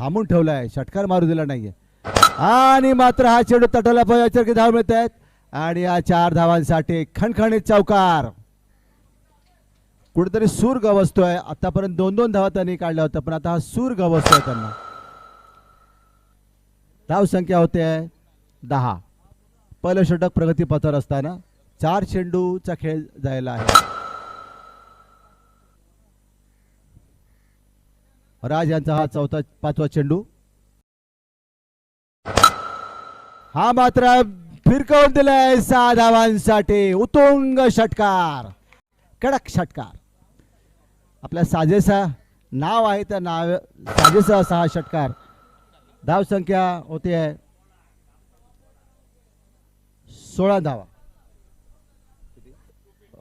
थांबून ठेवलाय षटकार मारू दिला नाहीये. आणि मात्र हा चेंडू तटाला पाहिजे धाव मिळत आहेत. आणि या चार धावांसाठी खणखणीत चौकार. कुठेतरी सूर गवसतोय आतापर्यंत दोन दोन धावा त्यांनी काढल्या होत्या पण आता हा सूर गवसतोय त्यांना. धाव संख्या होते दहा. पहिलं षटक प्रगतीपथावर असताना चार चेंडूचा खेळ जायला आहे. राज यांचा हा चौथा पाचवा चेंडू. हा मात्र फिरकवून दिलाय सहा धावांसाठी उतुंग षटकार. कडक षटकार. आपल्या साजेसा नाव आहे त्या नाव साजेसा असा हा षटकार. धाव संख्या आहे सोळा धावा.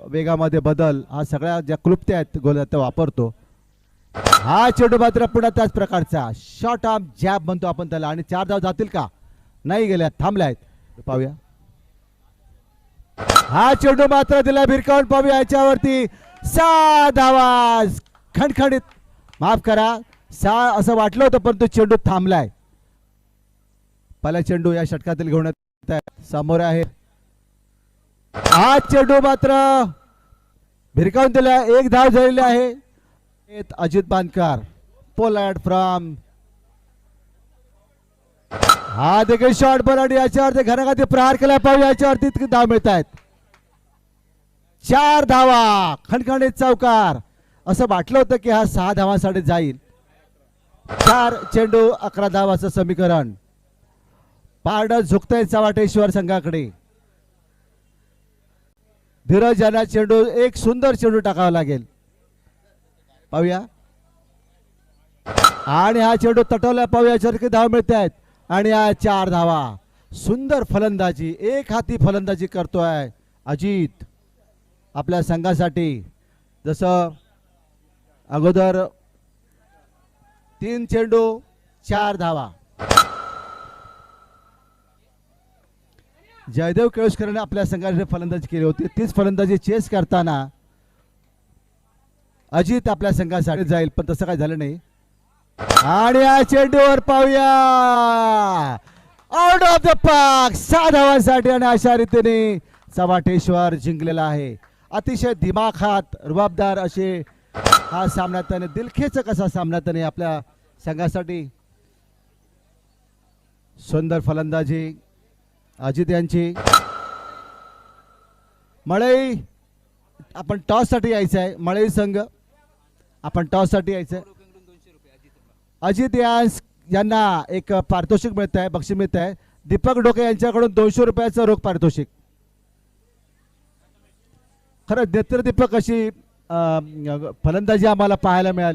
वेगामध्ये बदल हा सगळ्या ज्या क्लुप्त्या आहेत गोल त्या वापरतो. हा चेंडू मात्र पुन्हा त्याच प्रकारचा. शॉर्ट आर्म जॅब म्हणतो आपण त्याला. आणि चार धाव जातील का? नाही गेल्या. थांबल्या आहेत पाहूया. हा चेंडू मात्र दिला भिरकावून. पाहूया याच्यावरती. सहा आवाज. खणखणीत. माफ करा. सा असं वाटलं होतं पण तो चेंडू थांबलाय. पहिला चेंडू या षटकातील घेऊन समोर आहे. हा चेंडू मात्र भिरकावून दिला एक धाव झालेली आहे. अजित बांधकर पोलॅड फ्रॉम. हा देखील शॉर्ट बॉल आणि याच्यावरती घराघाती प्रहार केला पाहिजे याच्यावरती इतकी धाव मिळत आहेत चार धावा खणखणीत चौकार. असं वाटलं होतं की हा सहा धावांसाठी जाईल. चार चेंडू अकरा धावाचं समीकरण. पारड झुकतंय चव्हाटेश्वर संघाकडे. धीरज यांना चेंडू एक सुंदर चेंडू टाकावा लागेल. पाहूया. आणि हा चेंडू तटवला पाहूया. याच्यावर धाव मिळते आहेत. आणि या चार धावा. सुंदर फलंदाजी. एक हाती फलंदाजी करतोय अजित. आपल्या संघासाठी. जसं अगोदर तीन चेंडू चार धावा. जयदेव केळुसकरांनी आपल्या संघाने फलंदाजी केली होती. तीच फलंदाजी चेस करताना अजित आपल्या संघासाठी जाईल पण तसं काय झालं नाही. आणि या चेंडूवर पाहूया. आउट ऑफ द पार्क सहा धावांसाठी आणि अशा रीतीने चव्हाटेश्वर जिंकलेला आहे. अतिशय दिमाखात रुबाबदार असे हा सामना त्याने दिलखेच कसा सामना त्याने आपल्या संघासाठी. सुंदर फलंदाजी अजित यांची. मळई आपण टॉससाठी यायचं आहे मळई संघ. आपण टॉससाठी यायचं. अजित यास यांना एक पारितोषिक मिळत आहे बक्षीस मिळत आहे दीपक डोके यांच्याकडून दोनशे रुपयाचं रोख पारितोषिक. खरं नेत्रदीपक अशी अं, फलंदाजी आम्हाला पाहायला मिळाली.